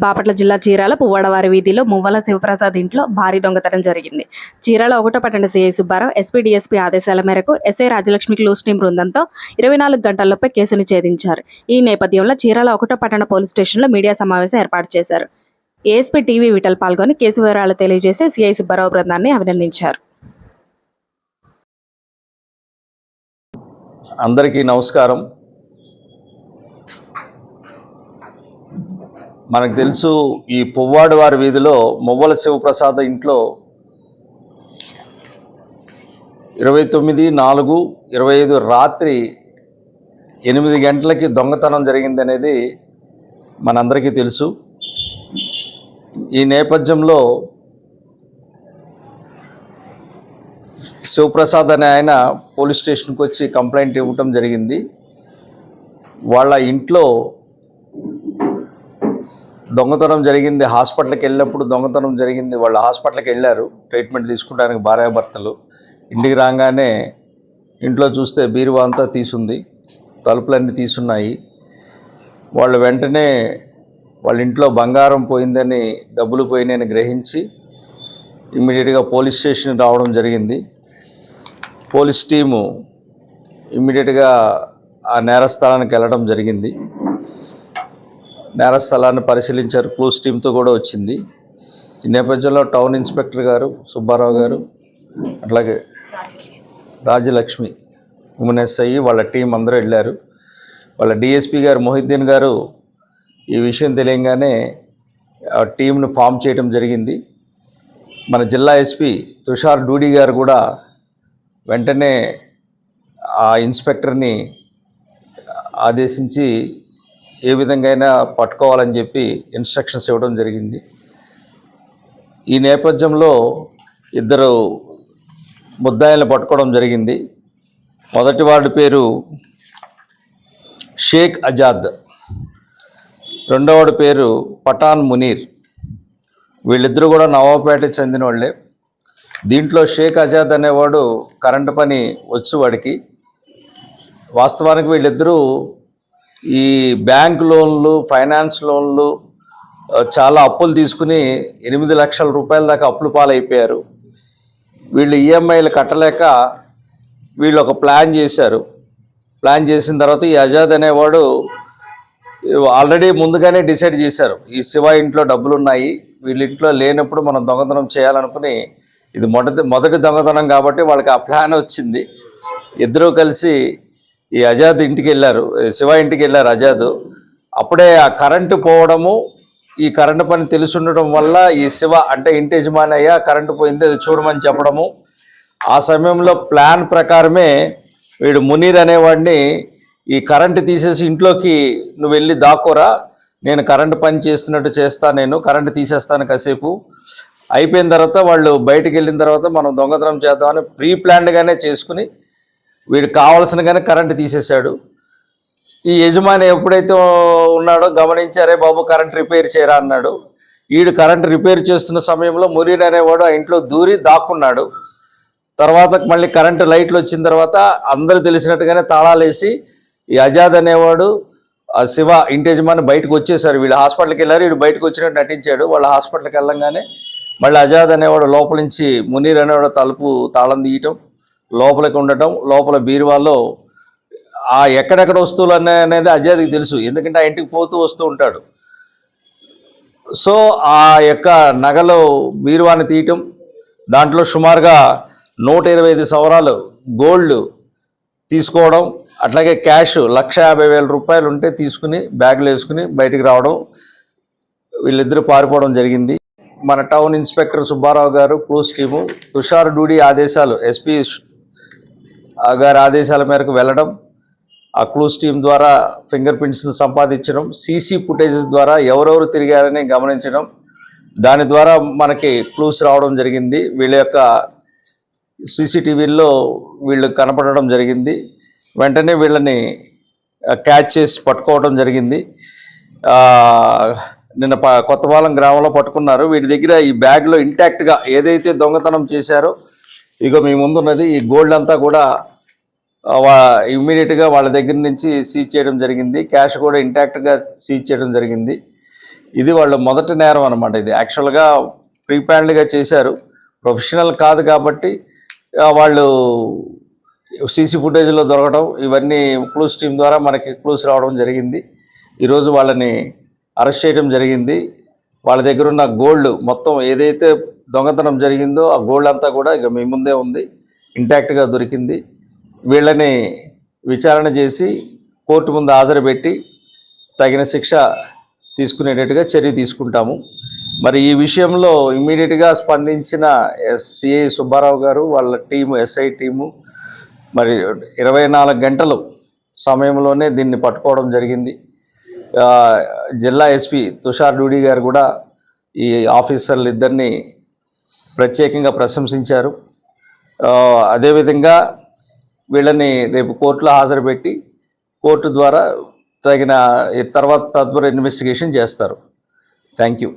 బాపట్ల జిల్లా చీరాల పువ్వాడవారి వీధిలో మువ్వల శివప్రసాద్ ఇంట్లో భారీ దొంగతనం జరిగింది. చీరాల ఒకటో పట్టణ సిఐ సుబ్బారావు ఎస్పీ డీఎస్పీ ఆదేశాల మేరకు ఎస్ఐ రాజలక్ష్మి క్లూస్ టీం బృందంతో ఇరవై నాలుగు గంటల్లోపే కేసును ఛేదించారు. ఈ నేపథ్యంలో చీరాల ఒకటో పట్టణ పోలీస్ స్టేషన్లో మీడియా సమావేశం ఏర్పాటు చేశారు. ఏఎస్పీ టీవీ విఠల్ పాల్గొని కేసు వివరాలు తెలియజేసి సిఐ సుబ్బారావు బృందాన్ని అభినందించారు. అందరికీ నమస్కారం. మనకు తెలుసు ఈ పువ్వాడు వారి వీధిలో మువ్వల శివప్రసాద్ ఇంట్లో ఇరవై తొమ్మిది నాలుగు ఇరవై ఐదు రాత్రి ఎనిమిది గంటలకి దొంగతనం జరిగింది అనేది మనందరికీ తెలుసు. ఈ నేపథ్యంలో శివప్రసాద్ అనే ఆయన పోలీస్ స్టేషన్కి వచ్చి కంప్లైంట్ ఇవ్వటం జరిగింది. వాళ్ళ ఇంట్లో దొంగతనం జరిగింది. హాస్పిటల్కి వెళ్ళినప్పుడు దొంగతనం జరిగింది. వాళ్ళు హాస్పిటల్కి వెళ్ళారు. ట్రీట్మెంట్ తీసుకోవడానికి భార్యాభర్తలు ఇంటికి రాగానే ఇంట్లో చూస్తే బీరువా అంతా తీసుంది. తలుపులన్నీ తీసున్నాయి. వాళ్ళు వెంటనే వాళ్ళ ఇంట్లో బంగారం పోయిందని డబ్బులు పోయినాయని గ్రహించి ఇమ్మీడియట్గా పోలీస్ స్టేషన్ రావడం జరిగింది. పోలీస్ టీము ఇమ్మీడియట్గా ఆ నేరస్థలానికి వెళ్ళడం జరిగింది. నేరస్థలాన్ని పరిశీలించారు క్లూస్ టీంతో కూడా వచ్చింది. ఈ నేపథ్యంలో టౌన్ ఇన్స్పెక్టర్ గారు సుబ్బారావు గారు అట్లాగే రాజలక్ష్మి ఉమెన్ ఎస్ఐ వాళ్ళ టీం అందరూ వెళ్ళారు. వాళ్ళ డిఎస్పి గారు మొహిద్దీన్ గారు ఈ విషయం తెలియంగానే ఆ టీంను ఫామ్ చేయడం జరిగింది. మన జిల్లా ఎస్పి తుషార్ డూడి గారు కూడా వెంటనే ఆ ఇన్స్పెక్టర్ని ఆదేశించి ఏ విధంగా అయినా పట్టుకోవాలని చెప్పి ఇన్స్ట్రక్షన్స్ ఇవ్వడం జరిగింది. ఈ నేపథ్యంలో ఇద్దరు ముద్దాయిలను పట్టుకోవడం జరిగింది. మొదటి వాడి పేరు షేక్ అజాద్. రెండవడి పేరు పఠాన్ మునీర్. వీళ్ళిద్దరూ కూడా నవాబపేటకి చెందిన వాళ్ళే. దీంట్లో షేక్ అజాద్ అనేవాడు కరెంటు పని వచ్చు వాడికి వాస్తవానికి వీళ్ళిద్దరూ ఈ బ్యాంక్ లోన్లు ఫైనాన్స్ లోన్లు చాలా అప్పులు తీసుకుని ఎనిమిది లక్షల రూపాయల దాకా అప్పులు పాలైపోయారు. వీళ్ళు ఈఎంఐలు కట్టలేక వీళ్ళు ఒక ప్లాన్ చేశారు. ప్లాన్ చేసిన తర్వాత ఈ అజాద్ అనేవాడు ఆల్రెడీ ముందుగానే డిసైడ్ చేశారు. ఈ శివ ఇంట్లో డబ్బులు ఉన్నాయి వీళ్ళ ఇంట్లో లేనప్పుడు మనం దొంగతనం చేయాలనుకుని ఇది మొదటి మొదటి దొంగతనం కాబట్టి వాళ్ళకి ఆ ప్లాన్ వచ్చింది. ఇద్దరూ కలిసి ఈ అజాద్ ఇంటికి వెళ్ళారు శివ ఇంటికి వెళ్ళారు అజాద్. అప్పుడే ఆ కరెంటు పోవడము ఈ కరెంటు పని తెలిసి వల్ల ఈ శివ అంటే ఇంటి యజమాని అయ్యా కరెంటు పోయింది అది చూడమని చెప్పడము. ఆ సమయంలో ప్లాన్ ప్రకారమే వీడు మునీర్ అనేవాడిని ఈ కరెంటు తీసేసి ఇంట్లోకి నువ్వు వెళ్ళి దాక్కోరా నేను కరెంటు పని చేస్తున్నట్టు చేస్తా నేను కరెంటు తీసేస్తాను కాసేపు. అయిపోయిన తర్వాత వాళ్ళు బయటికి వెళ్ళిన తర్వాత మనం దొంగతనం చేద్దామని ప్రీ ప్లాన్డ్గానే చేసుకుని వీడు కావాల్సినగానే కరెంటు తీసేశాడు. ఈ యజమాని ఎప్పుడైతే ఉన్నాడో గమనించారే బాబు కరెంట్ రిపేర్ చేయరా అన్నాడు. వీడు కరెంట్ రిపేర్ చేస్తున్న సమయంలో మురీన్ అనేవాడు ఆ ఇంట్లో దూరి దాక్కున్నాడు. తర్వాత మళ్ళీ కరెంటు లైట్లు వచ్చిన తర్వాత అందరూ తెలిసినట్టుగానే తాళాలు వేసి ఈ అజాద్ అనేవాడు ఆ శివ ఇంటి యజమాని బయటకు వచ్చేసారు వీళ్ళు హాస్పిటల్కి వెళ్ళారు. వీడు బయటకు వచ్చినట్టు నటించాడు. వాళ్ళ హాస్పిటల్కి వెళ్ళంగానే మళ్ళీ అజాద్ అనేవాడు లోపల నుంచి మునీర్ అనేవాడు తలుపు తాళం తీయటం లోపలికి ఉండటం లోపల బీరువాలో ఆ ఎక్కడెక్కడ వస్తువులు అనే అనేది అజయ్కి తెలుసు. ఎందుకంటే ఆ ఇంటికి పోతూ వస్తూ ఉంటాడు. సో ఆ యొక్క నగలు బీరువాని తీయటం దాంట్లో సుమారుగా నూట ఇరవై ఐదు సవరాలు గోల్డ్ తీసుకోవడం అట్లాగే క్యాష్ లక్ష యాభై వేల రూపాయలు ఉంటే తీసుకుని బ్యాగులు వేసుకుని బయటికి రావడం వీళ్ళిద్దరూ పారిపోవడం జరిగింది. మన టౌన్ ఇన్స్పెక్టర్ సుబ్బారావు గారు క్లూస్ టీము తుషార్ డూడి ఆదేశాలు ఎస్పీ గారి ఆదేశాల మేరకు వెళ్ళడం ఆ క్లూస్ టీం ద్వారా ఫింగర్ ప్రింట్స్ని సంపాదించడం సీసీ ఫుటేజెస్ ద్వారా ఎవరెవరు తిరిగారని గమనించడం దాని ద్వారా మనకి క్లూస్ రావడం జరిగింది. వీళ్ళ యొక్క సీసీటీవీల్లో వీళ్ళు కనపడడం జరిగింది. వెంటనే వీళ్ళని క్యాచ్ చేసి పట్టుకోవడం జరిగింది. నిన్న ప కొత్తపాలెం గ్రామంలో పట్టుకున్నారు. వీటి దగ్గర ఈ బ్యాగ్లో ఇంటాక్ట్గా ఏదైతే దొంగతనం చేశారో ఇక మీ ముందున్నది ఈ గోల్డ్ అంతా కూడా ఇమ్మీడియట్గా వాళ్ళ దగ్గర నుంచి సీజ్ చేయడం జరిగింది. క్యాష్ కూడా ఇంటాక్ట్గా సీజ్ చేయడం జరిగింది. ఇది వాళ్ళ మొదటి నేరం అనమాట ఇది. యాక్చువల్గా ప్రీప్లాన్డ్గా చేశారు. ప్రొఫెషనల్ కాదు కాబట్టి వాళ్ళు సీసీ ఫుటేజ్లో దొరకడం ఇవన్నీ క్లూస్ టీం ద్వారా మనకి క్లూస్ రావడం జరిగింది. ఈరోజు వాళ్ళని అరెస్ట్ చేయడం జరిగింది. వాళ్ళ దగ్గర ఉన్న గోల్డ్ మొత్తం ఏదైతే దొంగతనం జరిగిందో ఆ గోల్డ్ అంతా కూడా ఇక మీ ముందే ఉంది. ఇంటాక్ట్గా దొరికింది. వీళ్ళని విచారణ చేసి కోర్టు ముందు హాజరుపెట్టి తగిన శిక్ష తీసుకునేటట్టుగా చర్య తీసుకుంటాము. మరి ఈ విషయంలో ఇమ్మీడియట్గా స్పందించిన ఎస్సిఐ సుబ్బారావు గారు వాళ్ళ టీము ఎస్ఐ టీము మరి ఇరవై నాలుగు గంటలు సమయంలోనే దీన్ని పట్టుకోవడం జరిగింది. జిల్లా ఎస్పి తుషార్ డూడి గారు కూడా ఈ ఆఫీసర్లు ఇద్దరిని ప్రత్యేకంగా ప్రశంసించారు. అదేవిధంగా వీళ్ళని రేపు కోర్టులో హాజరుపెట్టి కోర్టు ద్వారా తగిన తర్వాత తదుపరి ఇన్వెస్టిగేషన్ చేస్తారు. Thank you